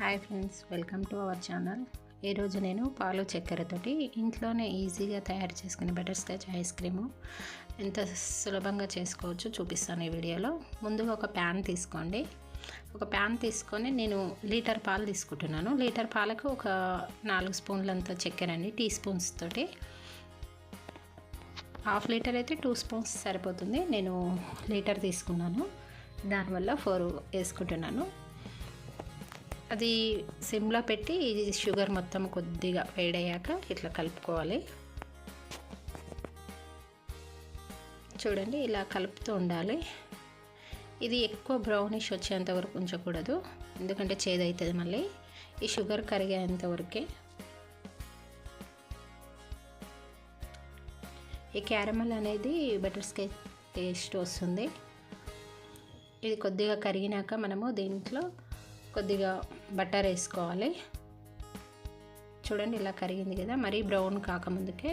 Hi friends welcome to our channel. ఈరోజు నేను పాలు చక్కెరతోటి ఇంట్లోనే ఈజీగా తయారు చేసుకునే బటర్ స్కాచ్ ఐస్ క్రీము. ఎంత సులభంగా చేసుకోవచ్చో చూపిస్తాను ఈ వీడియోలో. ముందుగా ఒక ప్యాన్ తీసుకోండి. ఒక ప్యాన్ తీసుకొని నేను లీటర్ పాలు తీసుకుంటున్నాను. లీటర్ పాలకు ఒక నాలుగు స్పూన్లంత చక్కెర అండి టీ స్పూన్స్ తోటి. హాఫ్ లీటర్ అయితే టూ స్పూన్స్ సరిపోతుంది. నేను లీటర్ తీసుకున్నాను. దానివల్ల ఫోర్ వేసుకుంటున్నాను. అది సిమ్లో పెట్టి ఇది షుగర్ మొత్తం కొద్దిగా వేడయ్యాక ఇట్లా కలుపుకోవాలి. చూడండి ఇలా కలుపుతూ ఉండాలి. ఇది ఎక్కువ బ్రౌనిష్ వచ్చేంత వరకు ఉంచకూడదు. ఎందుకంటే చేదవుతుంది మళ్ళీ. ఈ షుగర్ కరిగేంత వరకే. ఈ క్యారమల్ అనేది బటర్ స్కాచ్ టేస్ట్ వస్తుంది. ఇది కొద్దిగా కరిగినాక మనము దీంట్లో కొద్దిగా బటర్ వేసుకోవాలి. చూడండి ఇలా కరిగింది కదా మరీ బ్రౌన్ కాకముందుకే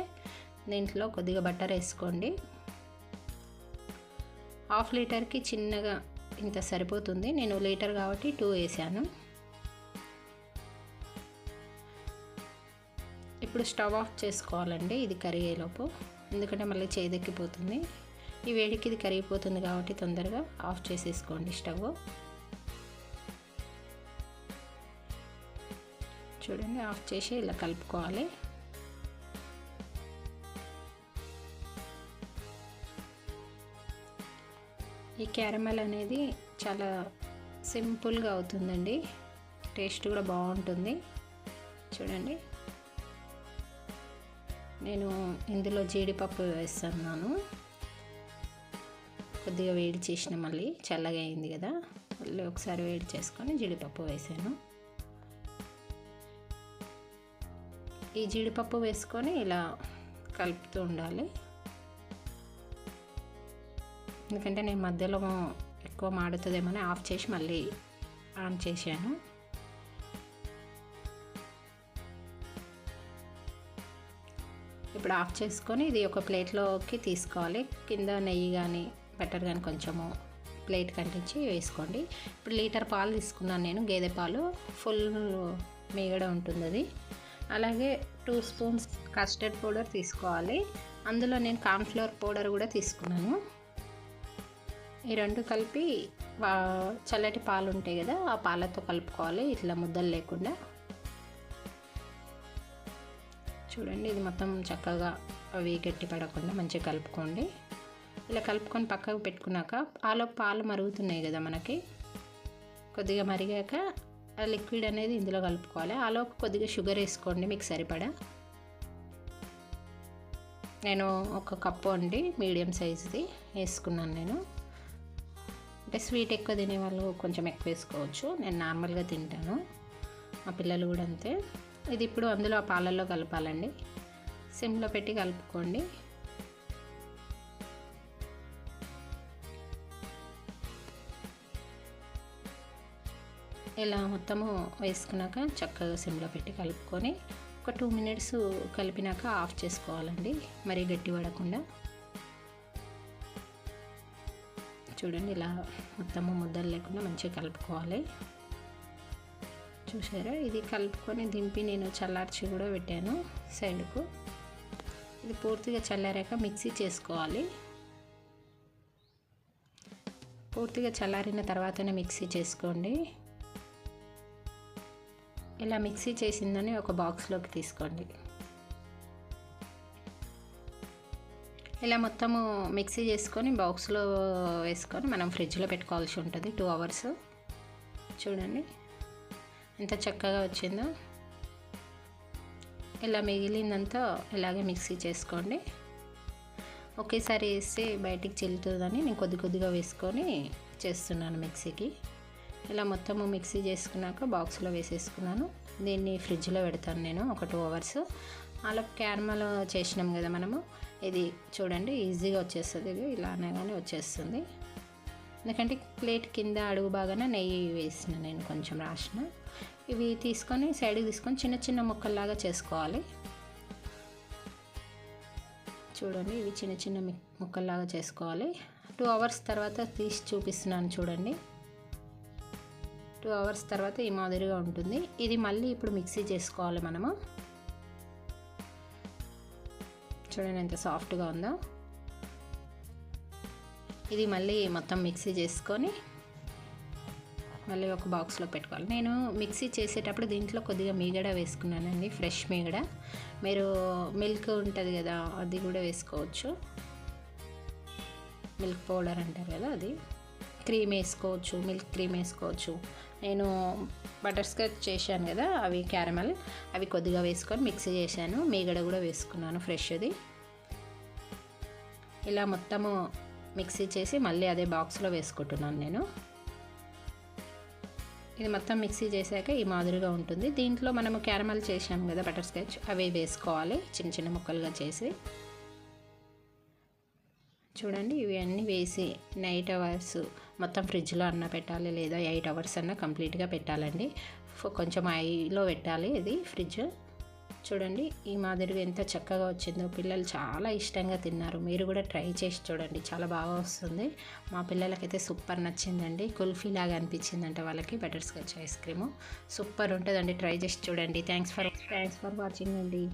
దీంట్లో కొద్దిగా బటర్ వేసుకోండి. హాఫ్ లీటర్కి చిన్నగా ఇంత సరిపోతుంది. నేను లీటర్ కాబట్టి టూ వేసాను. ఇప్పుడు స్టవ్ ఆఫ్ చేసుకోవాలండి ఇది కరిగేలోపు. ఎందుకంటే మళ్ళీ చేదెక్కిపోతుంది. ఈ వేడికి ఇది కరిగిపోతుంది కాబట్టి తొందరగా ఆఫ్ చేసేసుకోండి స్టవ్. చూడండి ఆఫ్ చేసి ఇలా కలుపుకోవాలి. ఈ క్యారమెల్ అనేది చాలా సింపుల్గా అవుతుందండి. టేస్ట్ కూడా బాగుంటుంది. చూడండి. నేను ఇందులో జీడిపప్పు వేస్తున్నాను కొద్దిగా వేడి చేసిన మళ్ళీ చల్లగా అయింది కదా మళ్ళీ ఒకసారి వేడి చేసుకొని జీడిపప్పు వేసాను. ఈ జీడిపప్పు వేసుకొని ఇలా కలుపుతూ ఉండాలి. ఎందుకంటే నేను మధ్యలో ఎక్కువ మాడుతుందేమని ఆఫ్ చేసి మళ్ళీ ఆన్ చేశాను. ఇప్పుడు ఆఫ్ చేసుకొని ఇది ఒక ప్లేట్లోకి తీసుకోవాలి. కింద నెయ్యి కానీ బెటర్ కానీ కొంచెము ప్లేట్ కంటించి వేసుకోండి. ఇప్పుడు లీటర్ పాలు తీసుకున్నాను నేను. గేదె పాలు ఫుల్ మీగడ ఉంటుంది అది అలాగే టూ స్పూన్స్ కస్టర్డ్ పౌడర్ తీసుకోవాలి. అందులో నేను కార్న్ఫ్లవర్ పౌడర్ కూడా తీసుకున్నాను. ఈ రెండు కలిపి చల్లటి పాలు ఉంటాయి కదా ఆ పాలతో కలుపుకోవాలి ఇట్లా ముద్దలు లేకుండా. చూడండి ఇది మొత్తం చక్కగా అవి గట్టి పడకుండా మంచిగా కలుపుకోండి. ఇలా కలుపుకొని పక్కకు పెట్టుకున్నాక ఆలో పాలు మరుగుతున్నాయి కదా మనకి కొద్దిగా మరిగాక ఆ లిక్విడ్ అనేది ఇందులో కలుపుకోవాలి. ఆలోపు కొద్దిగా షుగర్ వేసుకోండి మీకు సరిపడా. నేను ఒక కప్పు అండి మీడియం సైజుది వేసుకున్నాను నేను. అంటే స్వీట్ ఎక్కువ తినే వాళ్ళు కొంచెం ఎక్కువ వేసుకోవచ్చు. నేను నార్మల్గా తింటాను. మా పిల్లలు కూడా అంతే. ఇది ఇప్పుడు అందులో ఆ పాలల్లో కలపాలండి. సిమ్లో పెట్టి కలుపుకోండి. ఇలా మొత్తము వేసుకున్నాక చక్కగా సిమ్లో పెట్టి కలుపుకొని ఒక టూ మినిట్స్ కలిపినాక ఆఫ్ చేసుకోవాలండి. మరీ గట్టి పడకుండా. చూడండి ఇలా మొత్తము ముద్దలు లేకుండా మంచిగా కలుపుకోవాలి. చూసారా ఇది కలుపుకొని దింపి నేను చల్లార్చి కూడా పెట్టాను సైడ్కు. ఇది పూర్తిగా చల్లారాక మిక్సీ చేసుకోవాలి. పూర్తిగా చల్లారిన తర్వాతనే మిక్సీ చేసుకోండి. ఇలా మిక్సీ చేసిందని ఒక బాక్స్లోకి తీసుకోండి. ఇలా మొత్తము మిక్సీ చేసుకొని బాక్స్లో వేసుకొని మనం ఫ్రిడ్జ్లో పెట్టుకోవాల్సి ఉంటుంది. టూ అవర్స్ చూడండి. ఎంత చక్కగా వచ్చిందో. ఇలా మిగిలిందంతా ఇలాగే మిక్సీ చేసుకోండి. ఒకేసారి వేస్తే బయటికి చెల్లుతుందని నేను కొద్ది కొద్దిగా వేసుకొని చేస్తున్నాను మిక్సీకి. ఇలా మొత్తము మిక్సీ చేసుకున్నాక బాక్స్లో వేసేసుకున్నాను. దీన్ని ఫ్రిడ్జ్లో పెడతాను నేను ఒక టూ అవర్స్. అలా క్యారమల్ చేసినాం కదా మనము. ఇది చూడండి ఈజీగా వచ్చేస్తుంది ఇది. ఇలా అనగానే వచ్చేస్తుంది. ఎందుకంటే ప్లేట్ కింద అడుగు బాగానే నెయ్యి వేసిన నేను కొంచెం రాసిన. ఇవి తీసుకొని సైడ్కి తీసుకొని చిన్న చిన్న ముక్కల్లాగా చేసుకోవాలి. చూడండి ఇవి చిన్న చిన్న ముక్కల్లాగా చేసుకోవాలి. టూ అవర్స్ తర్వాత తీసి చూపిస్తున్నాను చూడండి. టూ అవర్స్ తర్వాత ఈ మాదిరిగా ఉంటుంది. ఇది మళ్ళీ ఇప్పుడు మిక్సీ చేసుకోవాలి మనము. చూడండి ఎంత సాఫ్ట్గా ఉందో. ఇది మళ్ళీ మొత్తం మిక్సీ చేసుకొని మళ్ళీ ఒక బాక్స్లో పెట్టుకోవాలి. నేను మిక్సీ చేసేటప్పుడు దీంట్లో కొద్దిగా మీగడ వేసుకున్నానండి ఫ్రెష్ మీగడ. మీరు మిల్క్ ఉంటుంది కదా అది కూడా వేసుకోవచ్చు. మిల్క్ పౌడర్ అంటారు కదా అది. క్రీమ్ వేసుకోవచ్చు మిల్క్ క్రీమ్ వేసుకోవచ్చు. నేను బటర్ స్కాచ్ చేశాను కదా అవి క్యారమల్. అవి కొద్దిగా వేసుకొని మిక్సీ చేశాను. మీగడ కూడా వేసుకున్నాను ఫ్రెష్ది. ఇలా మొత్తము మిక్సీ చేసి మళ్ళీ అదే బాక్స్లో వేసుకుంటున్నాను నేను. ఇది మొత్తం మిక్సీ చేశాక ఈ మాదిరిగా ఉంటుంది. దీంట్లో మనము క్యారమల్ చేసాం కదా బటర్ స్కాచ్ అవి వేసుకోవాలి. చిన్న చిన్న ముక్కలుగా చేసి. చూడండి ఇవి అన్నీ వేసి నైట్ అవర్స్ మొత్తం ఫ్రిడ్జ్లో అన్న పెట్టాలి లేదా ఎయిట్ అవర్స్ అన్న కంప్లీట్గా పెట్టాలండి. కొంచెం ఐలో పెట్టాలి ఇది ఫ్రిడ్జ్. చూడండి ఈ మాదిరిగా ఎంత చక్కగా వచ్చిందో. పిల్లలు చాలా ఇష్టంగా తిన్నారు. మీరు కూడా ట్రై చేసి చూడండి. చాలా బాగా వస్తుంది. మా పిల్లలకైతే సూపర్ నచ్చిందండి. కుల్ఫీ లాగా అనిపించిందంట వాళ్ళకి butter scotch ice cream. Super ఉంటుందండి. ట్రై చేసి చూడండి. Thanks for thanks for watching అండి.